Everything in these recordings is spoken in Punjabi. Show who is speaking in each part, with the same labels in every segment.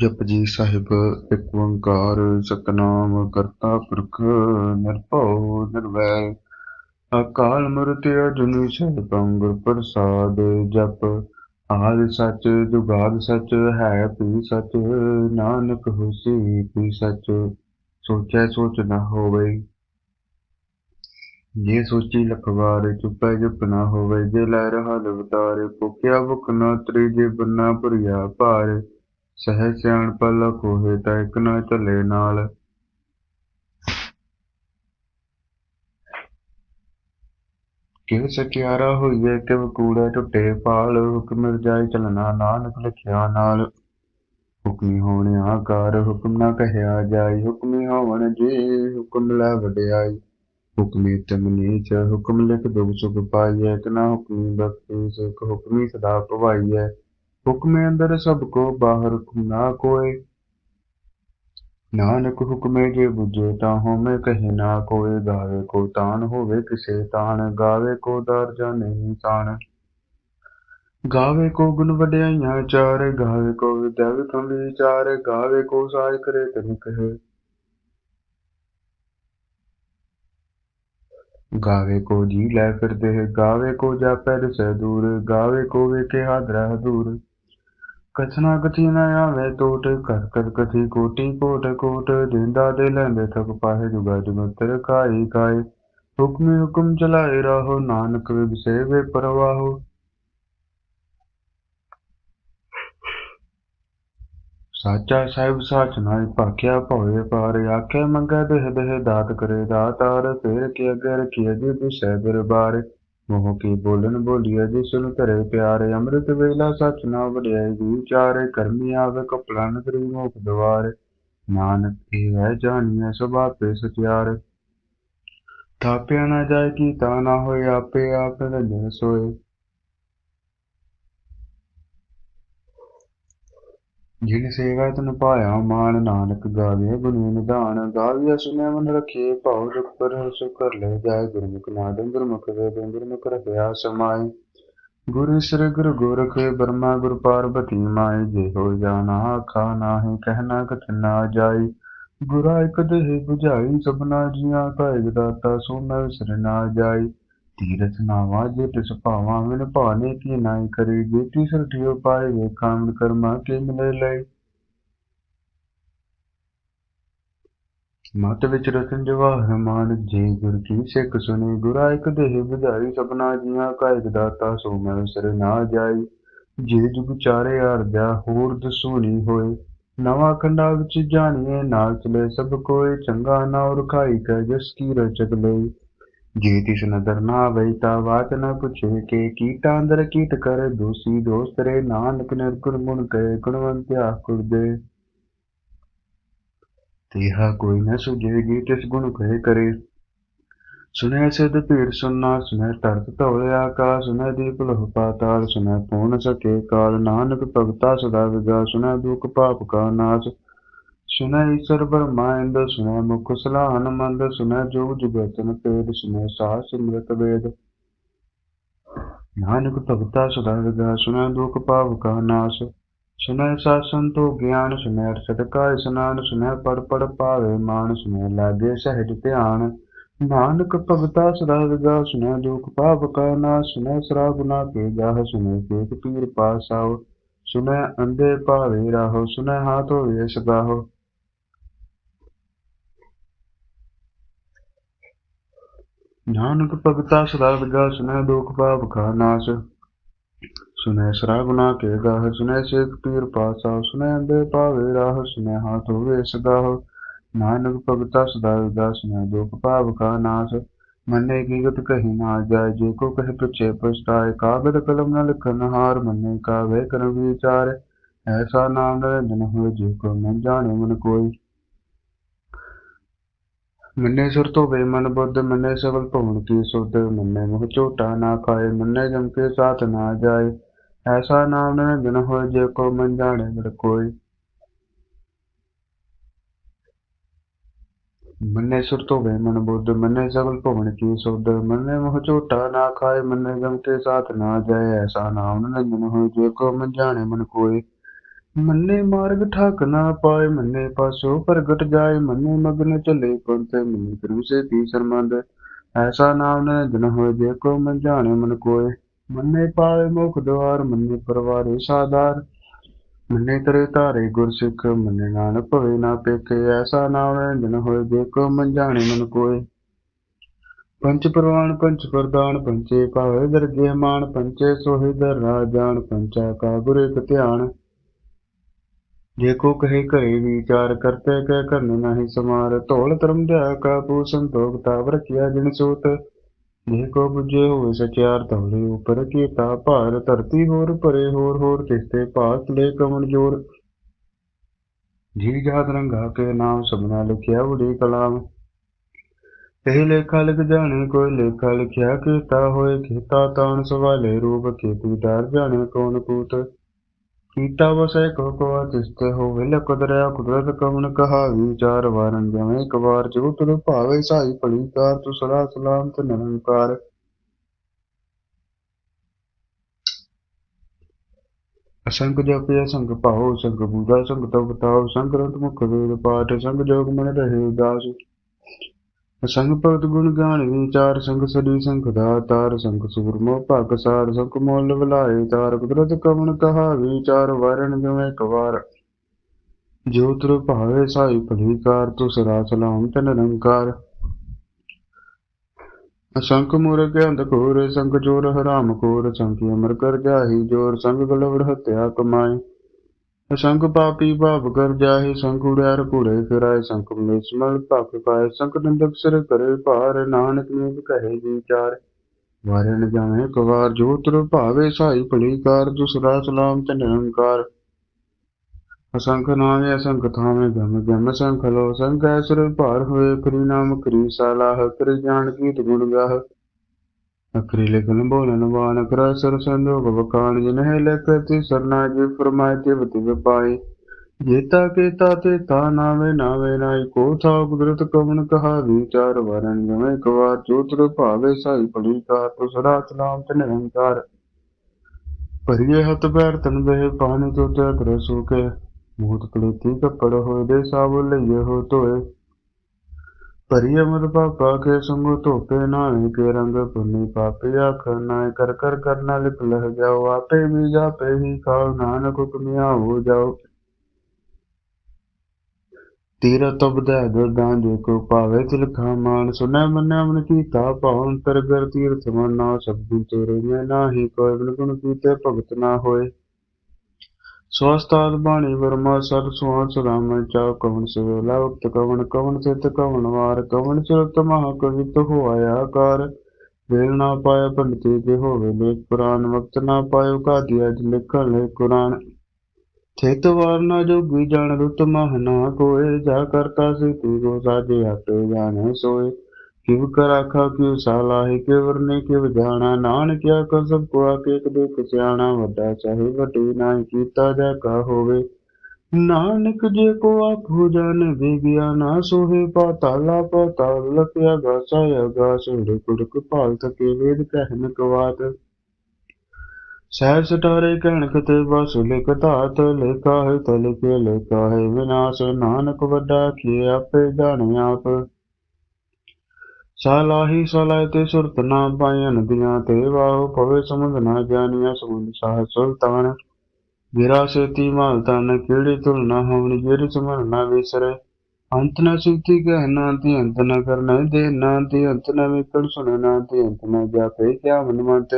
Speaker 1: ਜਪਜੀ ਸਾਹਿਬ, ਇੱਕ ਓੰਕਾਰ ਸਤਨਾਮ ਕਰਤਾ ਪੁਰਖ ਨਿਰਭਉ, ਨਿਰਵੈਰ। ਅਕਾਲ ਮੂਰਤਿ ਅਜੂਨੀ ਸੈਭੰ ਗੁਰ ਪ੍ਰਸਾਦ ਜਪ। ਆਦਿ ਸੱਚ ਜੁਗਾਦ ਸੱਚ, ਹੈ ਵੀ ਸੱਚ, ਨਾਨਕ ਹੋਸੀ ਵੀ ਸੱਚ, ਸੋਚੈ ਸੋਚ ਨਾ ਹੋਵੇ। ਜੇ ਸੋਚੀ ਲਖਵਾਰ, ਚੁੱਪੈ ਚੁੱਪ ਨਾ ਹੋਵੇ। ਜੇ ਲੈ ਰਹਾ ਲਵਤਾਰੇ, ਭੁਖਿਆ ਭੁਖ ਨਾ ਤਰੀ, ਜੇ ਬੰਨਾ ਭਰੀਆ ਭਾਰ। ਸਹਿ ਸਿਆਣਪ ਲਖ ਹੋਏ ਤਾਂ ਇੱਕ ਨਾ ਝੱਲੇ ਨਾਲ। ਕਿਵ ਸਚਿਆਰਾ ਹੋਈਏ ਕਿਵ ਕੂੜਾ ਟੁੱਟੇ ਪਾਲ ਹੁਕਮ ਰਜਾਈ ਚਲਣਾ ਨਾਨਕ ਲਿਖਿਆ ਨਾਲ। ਹੁਕਮੀ ਹੋਣ ਆਕਾਰ ਹੁਕਮ ਨਾ ਕਹਿਆ ਜਾਈ ਹੁਕਮੀ ਹੋਵਣ ਜੀ, ਹੁਕਮ ਲੈ ਵਡਿਆਈ। ਹੁਕਮੀ ਤਮਨੀਚ ਹੁਕਮ ਲਿਖ ਦੁਖ ਸੁਖ ਪਾਈਐ ਨਾ ਹੁਕਮੀ ਬਖਸ਼ੀ ਸਿਖ, ਹੁਕਮੀ ਸਦਾ ਭਵਾਈਐ ਹੁਕਮੇ ਅੰਦਰ ਸਭ ਕੋ ਬਾਹਰ ਹੁਕਮ ਨਾ ਕੋਏ। ਨਾਨਕ ਹੁਕਮੇ ਜੇ ਬੁਝੇ ਤਾਂ ਹੋਮੇ ਕਹੇ ਨਾ ਕੋਏ। ਗਾਵੇ ਕੋ ਤਾਨ ਹੋਵੇ ਕਿਸੇ ਤਾਨ ਗਾਵੇ ਕੋ ਦਰ ਜਾਣੇ ਇਨਸਾਨ ਗਾਵੇ ਕੋ ਗੁਣ ਵਡਿਆਈਆਂ ਚਾਰ, ਗਾਵੇ ਕੋ ਵਿਦਿਆ ਵਿਖਮ ਵਿਚਾਰ, ਗਾਵੇ ਕੋ ਸਾਜ ਕਰੇ ਤਨ ਕਹੇ। ਗਾਵੇ ਕੋ ਜੀ ਲੈ ਫਿਰਦੇ, ਗਾਵੇ ਕੋ ਜਾਪੈ ਦਿਸੈ ਦੂਰ, ਗਾਵੇ ਕੋ ਵੇਖੇ ਹਾਦਰਾ। ਦੂਰ ਕਥਨਾ ਕਥੀ ਨ ਆਵੇ ਟੋਟ ਕਰ ਕਰ ਕਥੀ ਕੋਟੀ ਕੋਟ ਕੋਟ ਦਿੰਦਾ ਦੇ ਲੈਂਦੇ ਥਕ ਪਾਹੇ ਜੁਗਾ ਜੁਗਤਰ ਕਾਈ ਕਾਈ ਹੁਕਮੀ ਹੁਕਮ ਚਲਾਏ ਰਹੋ ਨਾਨਕ ਵਿਗਸੇ ਪਰਵਾਹੋ ਸਾਚਾ ਸਾਹਿਬ ਸਾਚ ਨਾਇ ਭਾਖਿਆ ਭਉਏ ਪਾਰ ਆਖੇ ਮੰਗੈ ਦੇਹ ਦੇਹ ਦਾਤ ਕਰੇ ਦਾਤਾਰ ਫੇਰ ਕੇ ਅਗੇ ਰਖੀਏ ਜੀ ਦਿਸੈ ਦਰਬਾਰ ਮੋਹ ਕੀ ਬੋਲਨ ਬੋਲੀਏ ਜੀ ਸੁਨ ਧਰੇ ਪਿਆਰੇ ਅੰਮ੍ਰਿਤ ਵੇਲਾ ਸਚ ਨਾ ਵਡਿਆਈ ਜੀ ਵਿਚਾਰੇ ਕਰਮੀ ਆਵੇ ਕਪੜਾ ਨਗਰੀ ਮੋਖ ਦਵਾਰ। ਨਾਨਕ, ਇਹ ਹੈ ਜਾਣੀਐ ਸਭ ਆਪੇ ਸਚਿਆਰ। ਥਾਪਿਆ ਨਾ ਜਾਏ ਕੀ ਤਾ ਨਾ ਹੋਏ, ਆਪੇ ਆਪ ਰਜਨ ਸੋਏ। ਜਿਨ ਸੇਵਾ ਤਨ ਪਾਇਆ, ਮਾਨ ਨਾਨਕ ਗਾਵੇ ਗੁਣੀ ਨਿਧਾਨ ਗਾਵਿਆ ਸੁਨਿਆ ਮਨ ਰਖੇ, ਭਾਉ ਦੁਖ ਪਰ ਸੁ ਕਰ ਲੈ ਜਾਏ, ਗੁਰਮੁਖ ਨਾਦੰ ਗੁਰਮੁਖ ਵੇਦ, ਗੁਰਮੁਖ ਰਖਿਆ ਸਮਾਈ ਗੁਰ ਸ੍ਰੀ ਗੁਰੂ ਗੋਰਖ ਬਰਮਾ ਗੁਰ ਪਾਰਬਤੀ ਮਾਈ ਜੇ ਹੋ ਜਾਣਾ ਆਖਾ ਨਾਹੀ ਕਹਿਣਾ ਕਥ ਨਾ ਜਾਈ। ਗੁਰਾ ਇਕ ਦੇਹ 부ਝਾਈ ਸਭਨਾ ਜੀਆਂ ਕਾ ਇਕ ਦਾਤਾ ਸੋ ਮੈਂ ਵਿਸਰ ਨਾ ਜਾਈ। ਤੀਰਥ ਨਾਵਾ ਜੇ ਤਿਸ ਭਾਵਾ ਮਿਲ ਭਾਨੇ ਕੀ ਨਾਈ ਕਰੀ। ਜੇਤੀ ਸਰਠਿਓ ਪਾਏ ਵੇਖਾਂ ਮਿਲ ਕਰਮਾ ਕੇ ਮਿਲੇ ਲਈ ਮਤ ਵਿੱਚ ਰਤਨ ਜਵਾਹਰ ਮਾਨ ਜੇ ਗੁਰ ਕੀ ਸਿੱਖ ਸੁਣੀ ਗੁਰਾ ਇਕ ਦੇਹ 부ਝਾਈ ਸਭਨਾ ਜੀਆਂ ਕਾ ਇਕ ਦਾਤਾ ਸੋ ਮੈਂ ਵਿਸਰ ਨਾ ਜਾਈ। ਜੇ ਜੁਗ ਚਾਰੇ ਅਰਜਾ ਹੋਰ ਦਸੂਣੀ ਹੋਏ। ਨਵਾਂ ਖੰਡਾ ਵਿੱਚ ਜਾਣੀਏ ਨਾਲ ਚਲੇ ਸਭ ਕੋਏ, ਚੰਗਾ ਨਾ ਰਖਾਈ ਕੈ, ਜਸ ਕੀ ਰਚਕ ਲਈ ਜੇ ਤਿਸ ਨਦਰ ਨਾ ਆਵਈ ਤਾ ਬਾਤ ਨ ਪੁੱਛੇ, ਕੇ ਕੀਟਾ ਅੰਦਰ ਕੀਟ ਕਰ, ਦੋਸੀ ਦੋਸਤ ਰੇ ਨਾਨਕ ਨਿਰਗੁਣ ਮੁਨ ਕੈ ਗੁਣਵੰਤਿਆ ਕੁਰਦੇ ਤੇਹਾ ਕੋਈ ਨ ਸੁਝੇ ਤਿਸ ਗੁਣ ਕਹੇ ਕਰੇ। ਸੁਨੈ ਸਿਧ ਭੀੜ ਸੁਨਨਾ ਸੁਨੈ ਤਰਤ ਧੌਲੇ ਆਕਾਸ ਸੁਨੈ ਦੀਪ ਲਹੁ ਪਾਤਾਲ ਸੁਨੈ ਪੂਰਨ ਸਕੇ ਕਾਲ। ਨਾਨਕ ਭਗਤਾ ਸਦਾ ਵਿਗਾ ਸੁਨੈ ਦੁਖ ਪਾਪ ਕਾ ਨਾਸ਼। ਸੁਨੈ ਈਸ਼ਰ ਬਰਮਾਇੰਦ ਸੁਨੈ ਮੁਖ ਸਲਾਹਨ ਮੰਦ ਸੁਨੈ ਜੋਗ ਜੁਗਤਨ ਪੇਦ ਸੁਨੈ ਸਾਹ ਸਿਮਰਤ ਵੇਦ। ਨਾਨਕ ਭਗਤਾ ਸਦਾ ਵਿਗਾ ਸੁਨੈ ਦੁਖ ਪਾਪ ਕਾ ਨਾਸ਼। ਸੁਨੈ ਸਾਸਨ ਤੋ ਗਿਆਨ ਸੁਨੈ ਅਰਸਤ ਕਾ ਇਸਨਾਨ ਸੁਨੈ ਪੜ ਪੜ ਪਾਵੇ ਮਾਨ ਸੁਨੈ ਲਾਗੇ ਸਹਿਜ ਧਿਆਨ। ਨਾਨਕ ਭਗਤਾ ਸਦਾ ਵਿਗਾ ਸੁਨੈ ਦੁਖ ਪਾਪ ਕਾ ਨਾਸ਼ ਸੁਨੈ ਸਰਾ ਗੁਨਾ ਕੇ ਗਾਹ ਸੁਨੈ ਸੇਖ ਪੀਰ ਪਾਸਾਓ ਸੁਨੈ ਅੰਦੇ ਭਾਵੇ ਰਾਹੋ ਸੁਨੈ ਹਾਥ ਹੋਵੇ ਸਗਾਹੋ ਨਾਨਕ ਭਗਤਾ ਸਦਾ ਵਿਗਾ ਸੁਨੈ ਦੁਖ ਪਾਪ ਕਾ ਨਾਸ਼। ਸੁਨੈ ਸਰਾ ਗੁਨਾ ਕੇ ਗਾਹ ਸੁਨੈ ਸੇਖ ਪੀਰ ਪਾਸਾ ਸੁਨੈ ਅੰਦੇ ਭਾਵੇ ਰਾਹ ਸੁਨੈ ਹਾਥ ਹੋਵੇ ਸਗਾਹ ਨਾਨਕ ਭਗਤਾ ਸਦਾ ਵਿਗਾ ਸੁਨੈ ਦੁਖ ਪਾਪ ਕਾ ਨਾਸ਼। ਮੰਨੇ ਕੀ ਕਹੀ ਨਾ ਜਾਏ, ਜੇ ਕੋ ਕਹੇ ਪਿਛੇ ਪਛਤਾਏ। ਕਾਗਦ ਕਲਮ ਨ ਲਿਖਨ ਹਾਰ, ਮੰਨੇ ਕਾਵੇ ਕਰਮ ਵਿਚਾਰ। ਐਸਾ ਨਾਮ ਨਿਰੰਜਨ ਹੋਏ, ਜੇ ਕੋ ਨ ਜਾਣੇ ਮਨ ਕੋਈ। ਮੰਨੇ ਸੁਰ ਧੋਵੇ ਮਨ ਬੁੱਧ, ਮੰਨੇ ਸਗਲ ਭਵਨ ਕੀ ਸੁਧ, ਮੰਨੇ ਮੁਖ ਝੋਟਾ ਨਾ ਖਾਏ, ਮੰਨੇ ਜਮ ਕੇ ਸਾਥ ਨਾ ਜਾਏ। ਐਸਾ ਨਾਮ ਨਿਰੰਜਨ ਹੋਏ, ਜੇ ਕੋ ਮਨ ਜਾਣੇ ਮਨ ਕੋਈ। ਮੰਨੇ ਸੁਰ ਧੋਵੇ ਮਨ ਬੁੱਧ, ਮੰਨੇ ਸਗਲ ਭਵਨ ਕੀ ਸੁਧ, ਮੰਨੇ ਮੁਖ ਝੋਟਾ ਨਾ ਖਾਏ, ਮੰਨੇ ਜਮ ਕੇ ਸਾਥ ਨਾ ਜਾਏ। ਐਸਾ ਨਾਮ ਨਿਰੰਜਨ ਹੋਏ, ਜੇ ਕੋ ਮਨ ਜਾਣੇ ਮਨ ਕੋਈ। ਮੰਨੇ ਮਾਰਗ ਠਾਕ ਨਾ ਪਾਏ, ਮੰਨੇ ਪਾਸੋ ਪ੍ਰਗਟ ਜਾਏ, ਮੰਨੇ ਮਗਨ ਚਲੇ ਪੰਥ ਮੰਨੇ ਕਰੂਸੇ ਤੀ ਸਰਮੰਦ ਐਸਾ ਨਾਮ ਨ ਜਨ ਹੋਏ, ਜੇ ਕੋ ਮਨ ਜਾਣੇ ਮਨ ਕੋਏ। ਮੰਨੇ ਪਾਏ ਮੁਖ ਦਵਾਰ ਮੰਨੇ ਪਰਵਾਰੇ ਸਾਦਾਰ। ਮੰਨੇ ਤਰੇ ਧਾਰੇ ਗੁਰਸਿੱਖ, ਮੰਨੇ ਨਾਨਕ ਭਵੇ ਨਾ ਪੇਖੇ ਐਸਾ ਨਾਮ ਨ ਜਨ ਹੋਏ, ਜੇ ਕੋ ਮਨ ਜਾਣੇ ਮਨ ਕੋਏ। ਪੰਚ ਪ੍ਰਵਾਨ, ਪੰਚ ਪ੍ਰਦਾਨ, ਪੰਚੇ ਪਾਵੇ ਦਰਗੇ ਮਾਨ, ਪੰਚੇ ਸੋਹਿ ਦਰ ਰਾਜਾਨ ਪੰਚਾ ਕਾ ਗੁਰੇ ਇਕ ਧਿਆਨ। ਜੇ ਕੋ ਕਹੇ ਘਰੇ ਵਿਚਾਰ ਕਰਤੇ ਕਹਿ ਕਰਨੇ ਨਹੀਂ ਸਮਾਰ। ਧੌਲ ਧਰਮ ਦਿਆ ਕਾ ਪੂ ਸੰਤੋਖ ਤਾਵ ਰਖਿਆ ਜਿਨ ਜੇ ਕੋ ਬੁਝੇ ਹੋਏ ਸਚਿਆਰ ਧੌਲੇ ਉਪਰ ਕੀਤਾ ਭਾਰ। ਧਰਤੀ ਹੋਰ ਭਰੇ, ਹੋਰ ਹੋਰ ਤਿਸਤੇ ਭਾਤ ਲੈ ਕਮਨ ਜੋਰ। ਜੀ ਜਾਤ ਰੰਗਾ ਕੇ ਨਾਮ ਸਭਨਾ ਲਿਖਿਆ ਉਡੀ ਕਲਾਮ। ਇਹ ਲੇਖਾ ਲਿਖ ਜਾਣੇ, ਕੋਈ ਲੇਖਾ ਲਿਖਿਆ ਕੀਤਾ ਹੋਏ, ਕੀਤਾ ਤਾਣ ਸਵਾਲੇ ਰੂਪ ਕੀਤੀ ਡਰ ਜਾਣੇ ਕੌਣ ਕੂਤ। ਕੀਤਾ ਵਸੈ ਕੋ ਕੋ ਤਿਸਤੇ ਹੋਵੇ ਲਕਦਰਿਆ ਕੁਦਰਤ ਕਮਨ ਕਹਾ ਵਿਚਾਰ ਵਾਰਨ ਜਵੇਂ ਇੱਕ ਵਾਰ ਜੋ ਤੁਰ ਭਾਵੇ, ਸਾਈ ਭਲੀ ਕਾਰ ਤੂ ਸਦਾ ਸਲਾਮ ਤੇ ਨਿਰੰਕਾਰ। ਅਸੰਗ ਜਪਿ, ਅਸੰਗ ਭਾਉ ਸੰਗ ਬੂਝਾ ਸੰਗ ਤਉ ਬਤਾਉ ਸੰਗ ਰੰਤ ਮੁਖ ਵੇਦ ਪਾਠ ਸੰਗ ਜੋਗ ਮਨ ਰਹੇ, ਉਦਾਸ। ਸੰਗ ਭਗਤ ਗੁਣ ਗਾਣ ਵਿਚਾਰ ਸੰਗ ਸਦੀ ਸੰਗ ਦਾਤਾਰ ਸੰਗ ਸੂਰਮੋ ਭਗ ਸਾਰ, ਸੰਗ ਮੁੱਲ ਬੁਲਾਏ ਤਾਰ, ਕੁਦਰਤ ਕਵਣ ਕਹਾ ਵਿਚਾਰ ਵਰਨ ਜਿਵੇਂ ਕਵਾਰ ਜੋ ਤੁਰ ਭਾਵੇ ਸਾਈ ਭਲੀ ਕਾਰ ਸਦਾ ਸਲਾਮ ਤੇ ਨਿਰੰਕਾਰ ਅਸੰਖ ਮੂਰਖ ਅੰਧ ਘੋਰ ਸੰਗ ਹਰਾਮ ਖੋਰ ਸੰਖ ਅਮਰ ਕਰ ਜਾਹੀ ਜੋਰ, ਸੰਗ ਗਲਵੜ ਹਤਿਆ ਕਮਾਏ। ਅਸੰਖ ਪਾਪੀ ਭਾਵ ਕਰ ਜਾਹੀ ਸੰਖ ਉੜਿਆਰ ਘੂੜੇ ਫਿਰਾਏ ਸੰਖ ਮਿਸਮਲ ਭਖ ਪਾਏ ਸੰਖ ਨਿੰਦਕ ਸਿਰ ਕਰੇ ਭਾਰ ਨਾਨਕ ਨੀਤ ਕਹੇ ਜੀ ਚਾਰ ਨ ਜਾਵੇਂ ਕਵਾਰ ਜੋ ਤੁਰ ਭਾਵੇ, ਸਾਈ ਭਲੀ ਕਾਰ ਤੂ ਸਲਾਮ ਤੇ ਨਿਰੰਕਾਰ ਅਸੰਖ ਨਾਮੇ, ਅਸੰਖ ਥਾਵੇਂ ਗਮ ਗਮ ਸੰਖ ਲੋ ਸੰਖ ਐਸਰ ਭਾਰ ਹੋਏ ਕਰੀ ਨਾਮ ਕਰੀ ਸਾਲਾਹ ਕਰੀ ਜਾਣ ਕੀ ਗੁਣ ਗਾਹ। ਅਕਰੀ ਲਿਖਨ ਬੋਲਨ ਬਾਣ ਕਰ ਸਰ ਸੰਜੋਗ ਬਕਾਣ ਜਿਨ ਹੈ ਲਖਤੀ ਜੇਤਾ ਕੇਤਾ ਤੇ ਤਾ ਨਾਵੇ ਨਾਵੇ ਨਾਈ ਕੋ ਥਾ ਕੁਦਰਤ ਕਵਨ ਕਹਾ ਵਿਚਾਰ ਵਰਨ ਜਿਵੇਂ ਕਵਾਰ ਜੋਤਰ ਭਾਵੇ ਸਾਈ ਭਲੀ ਕਾਰ ਤੋ ਸਲਾਮ ਤੇ ਨਿਰੰਕਾਰ ਭਰੀਏ ਹੱਥ ਪੈਰ ਤਨ ਬਹਿ ਪਾਣੀ ਤੋ ਤੇ ਕਰ ਸੁਕੇ ਮੂਤ ਕਲੇਤੀ ਕੱਪੜ ਹੋਏ ਦੇ ਸਾਬੁ ਲਈਏ ਹੋ ਧੋਏ ਭਰੀਏ ਮਦ ਪਾਪਾ ਕੇ ਸੰਗੋ ਧੋਪੇ ਨਾਏ ਕੇ ਰੰਗ ਪੁੰਨੀ ਪਾਪੇ ਆਖ ਨਾਏ ਕਰ ਕਰ ਕਰਨਾ ਲਿਪ ਲਹ ਜਾਓ, ਆਪੇ ਵੀ ਜਾਪੇ ਹੀ ਖਾਓ, ਨਾਨਕ ਹੁਕਮਿਆ ਹੋ ਜਾਓ। ਤੀਰ ਤਬ ਦਾ ਗਾਂ ਜੋ ਕੋ ਪਾਵੇ ਤਿਲ ਮਾਨ ਸੁਨੈ ਮੰਨੈ ਮਨ ਕੀਤਾ ਭਾਉ ਅੰਤਰ ਤੀਰਥ ਮਨ ਨਾ ਸਬਦੁ ਤੇਰੇ ਮੈਂ ਨਾਹੀ ਕੋਈ ਬਿਨ ਗੁਣ ਕੀਤੇ ਭਗਤ ਨਾ ਹੋਏ। ਸਵਸਤਾਦ ਬਾਣੀ ਵਰਮਾ ਸਰ ਸੁਆ ਸਦਾਮ ਚਾਉ ਕਵਨ ਸਵੇਲਾ ਉਕਤ ਕਵਨ ਕਵਨ ਸਿਤ ਕਵਨ ਵਾਰ ਕਵਨ ਚਰਤ ਮਹਾ ਕਵਿਤ ਹੋਇਆ ਆਕਾਰ। ਵੇਲ ਨਾ ਪਾਇਆ ਪੰਡਤੀ ਜੇ ਹੋਵੇ ਲੇਖ ਪੁਰਾਨ ਵਕਤ ਨਾ ਪਾਇਓ ਕਾਦੀ ਅਜ ਲਿਖਣ ਲੈ ਕੁਰਾਨ। ਥਿਤ ਵਾਰ ਨਾ ਜੋਗੀ ਜਾਣ ਰੁਤ ਮਹ ਨਾ ਕੋਏ, ਜਾ ਕਰਤਾ ਸੀ ਤੀ ਗੋ ਸਾਜੇ ਆਪੇ ਜਾਣੇ ਸੋਏ। ਕਿਵ ਕਰ ਆਖਾ ਕਿਵ ਸਾਲਾਹੀ ਕਿਵ ਨੇ ਕਿਵ ਜਾਣਾ? ਨਾਨਕ ਆਖਾ, ਸਭ ਕੋ ਆਕੇ ਇੱਕ ਦੁਖ ਸਿਆਣਾ, ਵੱਡਾ ਚਾਹੇ, ਵੱਡੀ ਨਾਹੀ, ਕੀਤਾ ਜਾ ਕਾ ਹੋਵੇ। ਨਾਨਕ ਜੇ ਕੋ ਆਖੋ ਜਾਣ, ਵਿਗਿਆ ਨਾ ਸੋਹੇ, ਪਾਤਾਲਾ, ਪਾਤਾਲ ਲਖਿਆ ਗਾਸਾ, ਅਗਾਸ ਹੁੜਕ ਭਾਲ ਤਕੇ ਵੇਦ ਕਹਿਨ ਕਵਾਤ। ਸਹਿਜ ਸਟਾਰੇ ਕਹਿਣ ਕਤੇ ਬਸ, ਲਿਖ ਧਾਤ, ਲੇਖਾ ਹੈ ਤਲ ਕੇ ਲੇਖਾ ਹੈ ਵਿਨਾਸ਼। ਨਾਨਕ ਵੱਡਾ ਕੀ ਆਪੇ ਜਾਣੇ ਆਪ। ਸਾਲਾਹੀ ਸਲਾਇ ਤੇ ਸੁਰਤ ਨਾ ਪਾਇਨ ਦੀਆਂ ਤੇ, ਵਾਹ ਪਵੇ ਸਮਝ ਨਾ ਜਾਣੀਆਂ ਸਮਝ ਸਾਹ ਸੁਲਤਾਨ। ਗਿਰਾ ਸੇਤੀ ਮਾਲ ਤਨ ਕਿਹੜੀ ਤੁਲਨਾ ਹੋਣੀ ਜਿਹੜੀ ਸਮਝ ਨਾ ਵਿਸਰੇ। ਅੰਤ ਨਾ ਸੁਤੀ ਕਹਿਣਾ ਤੇ ਅੰਤ ਨਾ ਕਰਨਾ ਦੇ ਨਾ ਤੇ, ਅੰਤ ਨਾ ਵਿਕਣ ਸੁਣਨਾ ਤੇ, ਅੰਤ ਨਾ ਜਾਪੇ ਕਿਆ ਮਨਮੰਤ।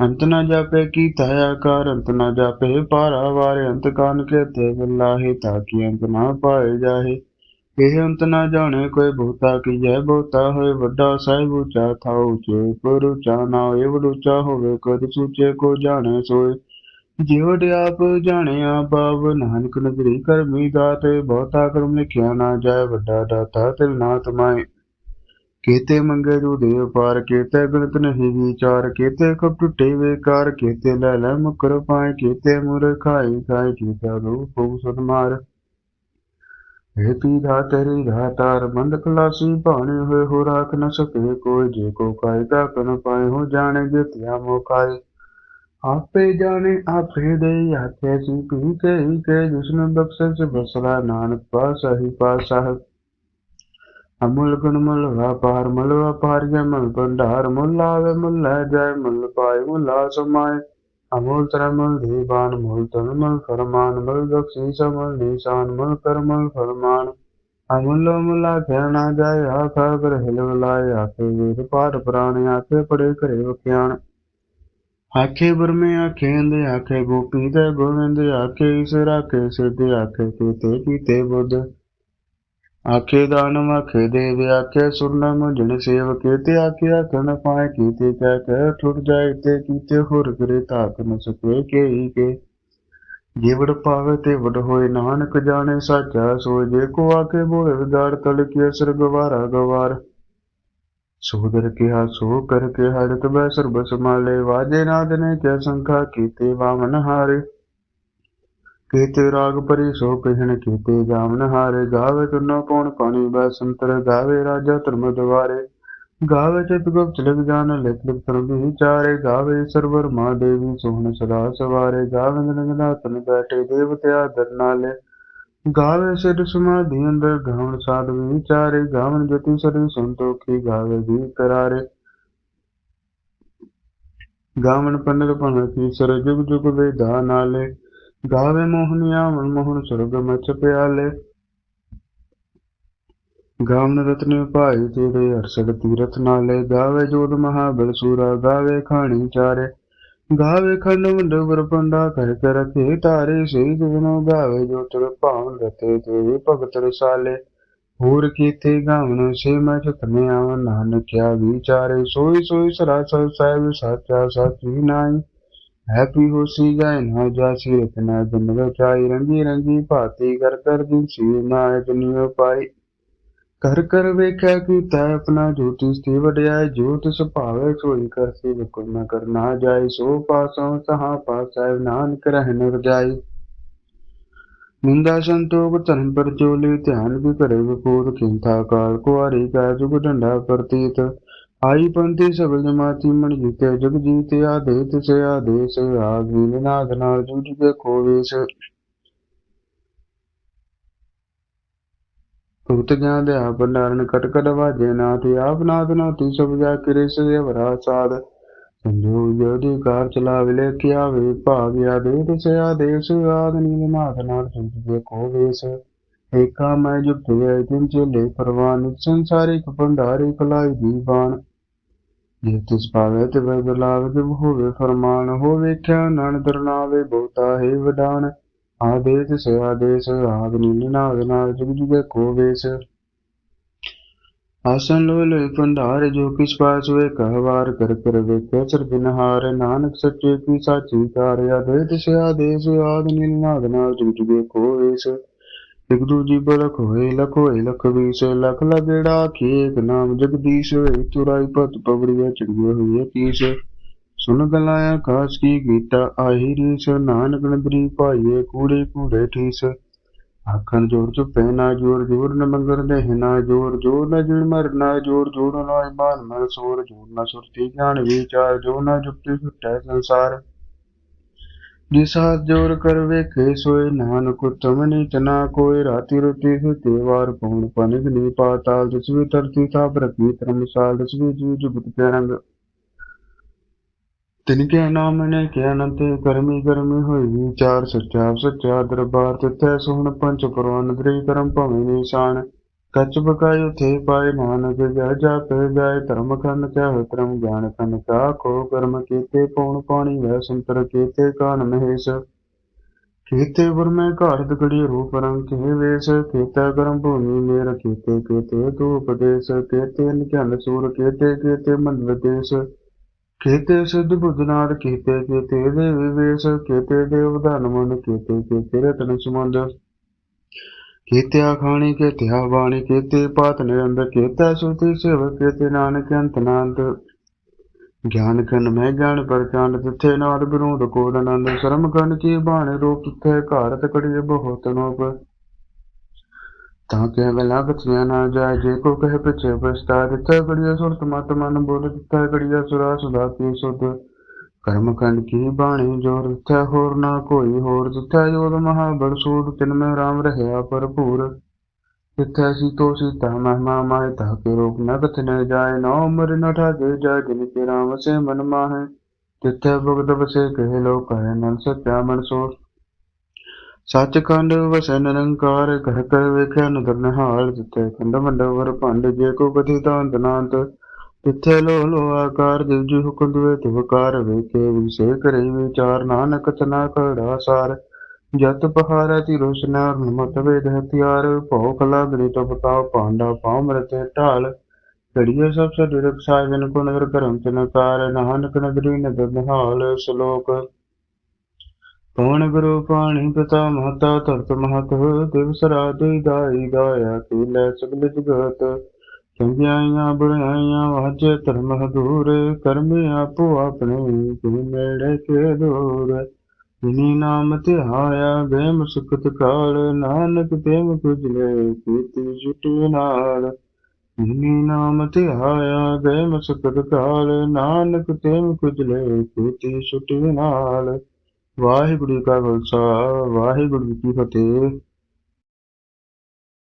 Speaker 1: ਅੰਤ ਨਾ ਜਾਪੇ ਕੀ ਆਕਾਰ, ਅੰਤ ਨਾ ਜਾਪੇ ਪਾਰਾ ਵਾਰ, ਅੰਤ ਕਾਨ ਕੇ ਤੇ ਗੱਲਾਹੇ ਤਾਂ ਕਿ ਅੰਤ ਨਾ ਪਾਏ ਜਾਹੇ। ਇਹ ਅੰਤ ਨਾ ਜਾਣੇ, ਕੋਈ ਬਹੁਤਾ ਕੀ ਬਹੁਤਾ ਹੋਏ ਵੱਡਾ ਸਾਹਿਬ ਉੱਚਾ ਥਾਉ ਜੇ ਪਰ ਉੱਚਾ ਨਾ ਹੋਏ ਵਡੂਚਾ ਹੋਵੇ, ਕਦ ਸੂਚੇ ਕੋ ਜਾਣੇ ਸੋਏ। ਜਿਵ ਆਪ ਜਾਣਿਆ ਬਾਬ ਨਾਨਕ ਨਗਰੀ ਕਰਮੀ ਦਾਤੇ, ਬਹੁਤਾ ਕਰਮ ਲਿਖਿਆ ਨਾ ਜਾਏ, ਵੱਡਾ ਦਾਤਾ ਤਿਲ ਨਾ ਤਮਾਏ ਕੇਤੇ ਮੰਗੇ ਜੂ ਦੇਵ ਪਾਰ ਕੇਤੇ ਗਣਤ ਨਹੀਂ ਵਿਚਾਰ, ਕੇਤੇ ਕਪ ਟੁੱਟੇ ਵੇਕਾਰ ਕੇਤੇ ਲੈ ਲੈ ਮੁਕਰ ਪਾਏ, ਕੇਤੇ ਮੁਰ ਖਾਈ ਖਾਈ ਕੀਤਾ ਰੂਪ ਸੁਧ हेती धातरी धातार मंद खलासी भाने हुए हो राख न सके कोई जे को काय का कन पाए हो जाने जे त्या मोकाए आपे जाने आपे दे आखे सी पी के ही के जिसने बक्से से बसला नानक पास ही पास साहब अमल गुण मल व्यापार मल व्यापार जय मल भंडार मुल आवे मुल जाय मुल पाए मुला समाये ਮੁੱਲ ਦੀਵਾਨ, ਮੁੱਲ ਤਨ ਮੁੱਲ ਫਰਮਾਨ, ਮੁੱਲ ਬਖਸ਼ਿਸ਼ ਮੁੱਲ ਨਿਸ਼ਾਨ, ਮੁੱਲ ਕਰ ਮੁੱਲ ਫਰਮਾਨ। ਅਮੁੱਲ ਮੁੱਲਾ ਜਾਏ, ਆਖਾ ਕਰ ਹਿਲ ਲਾਏ ਆਖੇ ਵੇਦ ਪਾਠ ਪੁਰਾਣੇ, ਆਖੇ ਪੜੇ ਘਰੇ ਵਖਿਆਣ। ਆਖੇ ਬਰਮੇ ਆਖੇ ਅੰਦੇ ਆਖੇ ਗੋਪੀ ਤੇ ਗੋਵਿੰਦ ਆਖੇ ਈਸ਼ਰ, ਆਖੇ ਸਿੱਧ, ਆਖੇ ਕੀਤੇ ਕੀਤੇ ਬੁੱਧ। ਆਖੇ ਦਾਨਵ ਆਖੇ ਦੇਵ ਆਖੇ ਸੁਰਨਮ ਜਨ ਸੇਵ ਕੀਤੇ ਆਖੇ ਆਖਣ ਪਾਏ ਕੀਤੇ ਕਹਿ ਕਹਿ ਠੁਰ ਜਾਏ ਤੇ ਕੀਤੇ ਹੋਰ ਕਰੇ ਤਾਕ ਨ ਸਕੇ ਕੇ ਕੇ। ਜੇ ਪਾਵੇ ਤੇ ਵਡ ਹੋਏ ਨਾਨਕ ਜਾਣੇ ਸਾਚਾ ਸੋ ਜੇ ਕੋ ਆਕੇ ਬੋਲੇ ਵਿਗਾੜ ਤਲ ਕੀ ਅਸਰ ਗਵਾਰਾ। ਗਵਾਰ ਸੋਦਰ ਕਿਹਾ, ਸੋ ਕਰ ਕੇ ਹੜਤ ਬੈ ਸਰਬ ਸਮਾਲੇ ਵਾਜੇ ਨਾਦ ਨੇ ਕਿਆ ਸੰਖਾ ਕੀਤੇ ਵਾਮਨ ਹਾਰੇ। ਕੀਤੇ ਰਾਗ ਪਰੀ ਸੋ ਕਹਿਣ ਕੀਤੇ ਜਾਮਨ ਹਾਰੇ, ਗਾਵੇ ਤੁਨੋ ਕੌਣ ਪਾਣੀ ਬੈ ਸੰਤਰ ਗਾਵੇ ਰਾਜਾ ਧਰਮ ਦਵਾਰੇ ਗਾਵੇ ਚਿਤ ਗੁਪਤ ਲਿਖ ਜਾਨ, ਲਿਖ ਲਿਖ ਧਰਮ ਵਿਚਾਰੇ। ਗਾਵੇ ਸਰਵਰ ਮਾ ਦੇਵੀ, ਸੋਹਣ ਸਦਾ ਸਵਾਰੇ। ਗਾਵੇ ਨੰਗਨਾ ਤਨ ਬੈਠੇ ਦੇਵਤਿਆ ਦਰ ਨਾਲੇ। ਗਾਵੇ ਸਿਰ ਸਮਾਧੀ ਅੰਦਰ ਗਾਵਣ ਸਾਧ ਵਿਚਾਰੇ। ਗਾਵਣ ਜਤੀ ਸਰੀ ਸੰਤੋਖੀ, ਗਾਵੇ ਵੀ ਕਰਾਰੇ ਗਾਵਣ ਪੰਨਰ ਪਨ ਕੀ ਸਰ ਜੁਗ ਜੁਗ ਵੇਦਾ ਨਾਲੇ। ਗਾਵੇ ਮੋਹਨੀਆ, ਮਨ ਮੋਹਨ ਸੁਰਗ ਮਚ ਪਿਆਲੇ। ਗਾਵਨ ਰਤਨ ਭਾਈ ਤੇਰੇ ਅਰਸਦ ਤੀਰਥ ਨਾਲੇ। ਗਾਵੇ ਜੋਤ ਮਹਾਬਲ ਸੂਰਾ, ਗਾਵੇ ਖਾਣੀ ਚਾਰੇ। ਗਾਵੇ ਖੰਡ ਮੰਡ ਵਰਪੰਡਾ ਕਰ ਕਰ ਰਖੇ ਤਾਰੇ ਸਹੀ ਜਨੋ ਗਾਵੇ ਜੋ ਤਰ ਭਾਵਨ ਰਤੇ ਤੇ ਭਗਤ ਰਸਾਲੇ। ਹੋਰ ਕੀਤੇ ਗਾਵਨ ਸੇ ਮੈਂ ਚਤਨੇ ਆਵ ਨਾਨਕਿਆ ਵਿਚਾਰੇ। ਸੋਈ ਸੋਈ ਸਰਾਸਰ ਸਾਹਿਬ, ਸਾਚਾ ਸਾਚੀ ਨਾਈ ਹੈਪੀ ਹੋਸੀ ਜਾਏ ਨਾ ਜਾਸੀ ਰਤਨਾ ਜਨ ਰਚਾਈ ਰੰਗੀ ਰੰਗੀ ਭਾਤੀ ਕਰ ਕਰ ਦੀ ਸੀ ਨਾ ਜਨੀਓ ਪਾਈ। ਕਰ ਕਰ ਵੇਖਿਆ ਕੀਤਾ ਆਪਣਾ ਜੋਤੀ ਸਤੀ ਵਡਿਆਈ, ਜੋਤ ਸੁਭਾਵੇ ਸੋਈ ਕਰਸੀ ਬਿਲਕੁਲ ਨਾ ਕਰਨਾ ਜਾਏ ਸੋ ਪਾਸੋਂ ਸਹਾ ਪਾਸੈ ਨਾਨਕ ਰਹਿਨ ਰਜਾਈ। ਨਿੰਦਾ ਸੰਤੋਖ ਧਰਮ ਪਰ ਚੋਲੇ ਧਿਆਨ ਵੀ ਕਰੇ ਵਿਪੂਤ ਕਿੰਥਾ ਕਾਲ, ਕੁਆਰੀ ਕਾ ਜੁਗ ਡੰਡਾ ਪ੍ਰਤੀਤ। ਆਈ ਪੰਥੀ ਸਗਲ ਜਮਾਤੀ ਮਣ ਜੀਤੇ ਜਗ ਜੀਤੇ ਆਦੇ ਤਿਸੇ ਆਦੇਸ ਆਗ ਵੀ ਨਾਦ ਨਾਲ ਜੁਜ ਕੇ ਕੋਵੇਸ਼ ਭਗਤ ਆਪ ਭੰਡਾਰਨ ਕਟਕਟ ਕਟ ਵਾਜੇ, ਨਾਥ ਆਪ ਨਾਥ ਨਾਥੀ ਸਭ ਜਾ ਕਿਰੇ ਸੇ ਵਰਾ ਸਾਧ। ਸੰਜੋ ਯੋਧੀ ਕਾਰ ਚਲਾਵੇ ਵਿਲੇ ਕਿਆ ਵੇ ਭਾਗਿਆ ਦੇ ਤਿਸੇ ਆਦੇਸ ਆਦ ਨੀਲ ਨਾਥ ਨਾਲ ਜੁਜ ਕੇ ਕੋਵੇਸ਼ ਏਕਾ ਮੈਂ ਜੁਗਤ ਵੇ ਜਿਨ ਚੇਲੇ ਪਰਵਾਨ, ਸੰਸਾਰਿਕ ਭੰਡਾਰੀ ਕਲਾਈ ਦੀ ਬਾਣ ਜੇ ਤਿਸ ਪਾਵੇ ਤੇ ਵੈ ਬਲਾਵ ਜਿਵ ਹੋਵੇ ਫਰਮਾਨ ਹੋ ਵੇਖਿਆ ਨਨ ਦਰਨਾਵੇ ਬਹੁਤਾ ਹੈ ਵਡਾਨ। ਆਦੇਸ ਸੇ ਆਦੇਸ ਆਦ ਨੀਲ ਨਾਦ ਨਾਲ, ਜੁਗ ਜੁਗੇ ਕੋਵੇਸ਼ ਆਸਨ ਲੋਇ ਲੋਇ ਭੰਡਾਰ ਜੋ ਕਿਸ ਪਾਸ ਵੇ ਕਹਵਾਰ ਕਰ ਕਰ ਵੇਖੇ ਸਰਜਨਹਾਰ ਨਾਨਕ ਸੱਚੇ ਕੀ ਸਾਚੀ ਕਾਰ ਆਦੇਸ ਸੇ ਆਦੇਸ ਆਦ ਨੀਲ ਨਾਦ ਨਾਲ, ਜੁਗ ਜੁਗੇ ਕੋਵੇਸ਼ ਇਕ ਦੂਜੀ ਬਲਖ ਹੋਏ ਲਖ ਹੋਏ ਲਖ ਵੀਸ, ਲਖ ਲਗੜਾ ਖੇਕ ਨਾਮ ਜਗਦੀਸ਼ ਹੋਏ ਚੁਰਾਈ ਪਤ ਪਵੜੀਆ ਚੜੀਏ ਹੋਏ ਕੀਸ। ਸੁਨ ਗਲਾਇਆ ਕਾਸ ਕੀ ਗੀਤਾ ਆਹੀ ਰੀਸ, ਨਾਨਕ ਨਦਰੀ ਭਾਈਏ ਕੂੜੇ ਕੂੜੇ ਠੀਸ। ਆਖਣ ਜੋਰ ਚੁੱਪੇ, ਨਾ ਜੋਰ ਜੋਰ ਨ ਮੰਗਰ ਦੇ ਨਾ ਜੋਰ ਜੋਰ ਨ ਜਿਣ ਮਰ, ਨਾ ਜੋਰ ਜੋਰ ਨਾ ਇਮਾਨ ਮਨ ਸੋਰ ਜੋਰ ਨ ਸੁਰਤੀ, ਗਿਆਨ ਵਿਚਾਰ ਜੋ ਨਾ ਜੁਪਤੀ ਸੁਟੈ ਸੰਸਾਰ। ਜਿਸ ਹਾਥ ਜੋਰ ਕਰ ਵੇਖੇ ਸੋਏ ਨਾਨਕ ਉਤਮ ਨੀਚ ਨਾ ਕੋਈ ਰਾਤੀ ਰੁਤੀ ਸੁਤੇ ਵਾਰ ਪਉਣ। ਪਨਿਕ ਨੀ ਪਾਤਾਲ ਜਿਸਵੀ ਧਰਤੀ ਥਾਪ ਰਖੀ ਧਰਮਸਾਲ ਜਿਸਵੀ ਜੀ ਜੁਗਤ ਕੇ ਰੰਗ। ਤਿਨਕੇ ਨਾਮ ਨੇ ਕਿ ਅਨੰਤ ਕਰਮੀ ਕਰਮੀ ਹੋਈ ਵਿਚਾਰ ਸੱਚਾ ਸੱਚਾ ਦਰਬਾਰ ਤਿੱਥੈ ਸੁਹਣ ਪੰਚ ਪਰਵਾਨ ਦਰੀ ਕਰਮ ਭਵੇਂ ਨਿਸ਼ਾਨ ਬਕਾਇ ਉਥੇ ਪਾਏ ਨਾਨਕ ਜਹ ਜਾ ਪੈ ਜਾਏ ਧਰਮ ਖੰਡ ਚਾਹ ਧਰਮ ਗਿਆਨ ਖੰਡ ਕਾ ਕੋ ਕਰਮ ਕੀਤੇ ਪਉਣ ਪਾਣੀ ਵੈ ਸੰਤਰ ਕੀਤੇ, ਕਾਨ ਮਹੇਸ਼। ਕੀਤੇ ਵਰਮੈ ਘਾਟ ਗੜੀ ਰੂਪ ਰੰਗ ਕੇ ਵੇਸ, ਕੀਤਾ ਕਰਮ ਭੂਮੀ ਮੇਰ, ਕੀਤੇ ਕੀਤੇ ਤੂ ਉਪਦੇਸ਼, ਕੀਤੇ ਨਿਕੰਦ ਸੂਰ, ਕੀਤੇ ਕੀਤੇ ਮੰਦ ਦੇਸ਼ ਕੀਤੇ ਸਿੱਧ ਬੁੱਧਨਾਥ ਕੀਤੇ ਕੀਤੇ ਦੇ ਵਿਵੇਸ਼, ਕੀਤੇ ਦੇਵ ਧਨ ਮਨ, ਕੀਤੇ ਕੀਤੇ ਰਤਨ ਸੁਮੰਦ। ਕੀਤੇ ਆਖਾਣੀ ਕੀਤੇ ਬਾਣੀ, ਕੀਤੇ ਪਾਤ ਨਿਰੰਦਰ ਕੀਤੇ ਸੁਤੀ ਸੇਵ ਕੀਤੇ ਨਾਨਕ ਅੰਤ ਨਾਨਤ ਗਿਆਨ ਖੰਡ ਮੈਂ ਗਿਆਨ ਪ੍ਰਚੰਡ ਤਿੱਥੇ ਨਾਦ ਬਿਰੂਦ ਕੋਡ ਆਨੰਦ। ਸ਼ਰਮ ਖੰਡ ਕੀ ਬਾਣੇ ਰੂਪ ਤਿੱਥੇ ਘਾਰਤ ਕੜੀਏ ਬਹੁਤ ਨੋਪ ਤਾਂ ਕਹਿ ਵੇ ਲਾਗਤ ਨਾ ਜਾਏ, ਜੇ ਕੋ ਕਹੇ ਪਿਛੇ ਪਛਤਾ ਜਿੱਥੇ ਕੜੀਏ ਸੁਰਤ ਮਤ ਮਨ ਬੋਲ, ਜਿੱਥੇ ਕੜੀਏ ਸੁਰਾ ਸੁਦਾ ਕੀ ਸੁਧ। ਕਰਮ ਕਰਮਕੰਡ ਕੀ ਬਾਣੀ ਜੋਰ ਦਿੱਤਾ ਹੋਰ ਨਾ ਕੋਈ, ਹੋਰ ਦਿੱਤਾ ਜੋਦ ਮਹਾਬਲ ਸੂਦ ਤਿਨ ਮੈਂ ਰਾਮ ਰਹਿਆ ਭਰਪੂਰ। ਜਿੱਥੇ ਸੀ ਸੀਤਾ ਮਹਿਮਾ ਮਾਇ ਤਾ ਕੇ ਰੂਪ ਨ ਕਥ ਨ ਜਾਏ ਨਾ ਉਮਰ ਨ ਠਾਗੇ ਜਾ ਜਿਨ ਕੇ ਰਾਮ ਸੇ ਮਨ ਮਾਹੇ। ਜਿੱਥੇ ਭਗਤ ਵਸੇ, ਕਹੇ ਲੋਕ ਹੈ ਨਨ ਸੱਚਾ ਮਨ ਸੋਰ ਸੱਚਖੰਡ ਵਸੈ ਨਿਰੰਕਾਰ, ਕਹਿ ਕਰ ਵੇਖਿਆ ਨਦਰ ਨਿਹਾਲ। ਜਿੱਥੇ ਖੰਡ ਮੰਡਵਰ ਭੰਡ, ਜੇ ਕੋ ਕਥੀ ਤਾਂਤ ਨਾਂਤ ਤਿੱਥੇ ਲੋ ਲੋ ਆਕਾਰ ਜਿਵ ਜੀ ਹੁਕਮ ਦੁਏ ਤਿਵਕਾਰ ਵੇਖੇ, ਵਿਸੇ ਕਰੇ ਵਿਚਾਰ, ਨਾਨਕ ਤਨਾ ਕੜਾ ਸਾਰ। ਜਤ ਪਹਾਰਾ ਤੀ ਰੋਸ਼ਨਾਰ ਨਮਤ ਵੇਦ ਹਥਿਆਰ ਭਉ ਕਲਾ ਗਣੀ ਤੋ ਬਤਾਓ ਪਾਂਡਾ ਪਾਉ ਮਰਤੇ ਢਾਲ। ਘੜੀਏ ਸਭ ਸਦ ਰਖ ਸਾਜਨ ਕੋ ਨਦਰ ਕਰਮ ਤਨਕਾਰ ਨਾਨਕ ਨਦਰੀ ਨਦਰ ਨਿਹਾਲ, ਸ਼ਲੋਕ। ਪਵਨ ਗੁਰੂ ਪਾਣੀ ਪਿਤਾ ਮਹਤਾ, ਧਰਤ ਮਹਤ, ਦਿਵਸ ਰਾਤ ਦਾਈ ਦਾਇਆ ਕੀ ਲੈ ਸਗਲ ਜਗਤ। ਚੰਗਿਆਈਆਂ ਬੁਰਾਈਆਂ ਵਾਜੇ ਧਰਮ ਹਦੂਰ ਕਰਮੀ ਆਪੋ ਆਪਣੇ, ਗੁਰੂ ਨੇੜੇ ਕੇ ਦੂਰ। ਜਿਨੀ ਨਾਮ ਧਿਆਇਆ, ਬੇਮ ਸੁਖਤ ਕਾਲ, ਨਾਨਕ ਤੇਮ ਕੁਜਲੇ ਕੀਤੀ ਜੁਟੀ ਨਾਲ। ਜਿਨੀ ਨਾਮ ਧਿਆਇਆ, ਬੇਮ ਸੁਖਤ ਕਾਲ, ਨਾਨਕ ਤੇਮ ਕੁਜਲੇ ਕੀਤੀ ਛੁਟੀ ਨਾਲ। ਵਾਹਿਗੁਰੂ ਕਾ ਖਾਲਸਾ, ਵਾਹਿਗੁਰੂ ਜੀ ਕੀ ਫਤਿਹ।